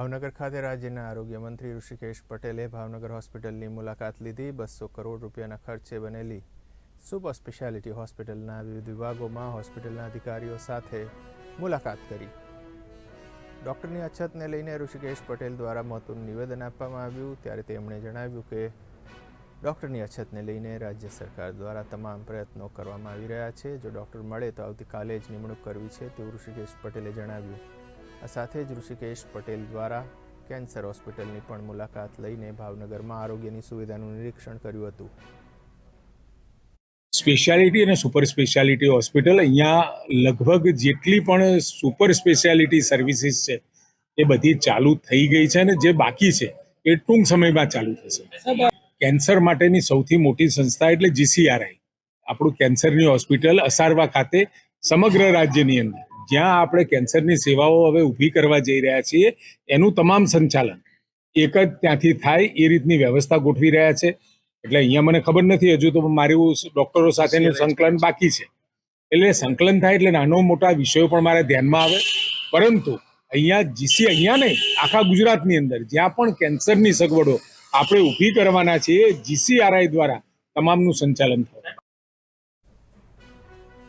ભાવનગર ખાતે રાજ્યના આરોગ્ય મંત્રી ઋષિકેશ પટેલે ભાવનગર હોસ્પિટલની મુલાકાત લીધી. બસો કરોડ રૂપિયાના ખર્ચે બનેલી સુપર સ્પેશિયાલિટી હોસ્પિટલના વિવિધ વિભાગોમાં હોસ્પિટલના અધિકારીઓ સાથે મુલાકાત કરી. ડૉક્ટરની અછતને લઈને ઋષિકેશ પટેલ દ્વારા મહત્વનું નિવેદન આપવામાં આવ્યું. ત્યારે તેમણે જણાવ્યું કે ડૉક્ટરની અછતને લઈને રાજ્ય સરકાર દ્વારા તમામ પ્રયત્નો કરવામાં આવી રહ્યા છે. જો ડૉક્ટર મળે તો આવતીકાલે જ નિમણૂક કરવી છે તેવું ઋષિકેશ પટેલે જણાવ્યું. આ સાથે જ ઋષિકેશ પટેલ દ્વારા કેન્સર હોસ્પિટલની પણ મુલાકાત લઈને ભાવનગરમાં આરોગ્યની સુવિધાનું નિરીક્ષણ કર્યું હતું. સ્પેશિયાલિટી અને સુપર સ્પેશિયાલિટી હોસ્પિટલ અહીંયા લગભગ જેટલી પણ સુપર સ્પેશિયાલિટી સર્વિસીસ છે, એ બધી ચાલુ થઈ ગઈ છે અને જે બાકી છે, એ ટૂંક સમયમાં ચાલુ થશે. કેન્સર માટેની સૌથી મોટી સંસ્થા એટલે જીસીઆરઆઈ આપણું કેન્સરની હોસ્પિટલ અસારવા ખાતે સમગ્ર રાજ્યની અંદર. જ્યાં આપણે કેન્સરની સેવાઓ હવે ઊભી કરવા જઈ રહ્યા છીએ એનું તમામ સંચાલન એક જ ત્યાંથી થાય એ રીતની વ્યવસ્થા ગોઠવી રહ્યા છે. એટલે અહીંયા મને ખબર નથી હજુ તો મારું ડોક્ટરો સાથેનું સંકલન બાકી છે. એટલે સંકલન થાય એટલે નાનો મોટા વિષયો પણ મારા ધ્યાનમાં આવે. પરંતુ અહીંયા જીસી અહીંયા નહીં આખા ગુજરાતની અંદર જ્યાં પણ કેન્સરની સગવડો આપણે ઊભી કરવાના છીએ જીસીઆરઆઈ દ્વારા તમામનું સંચાલન થશે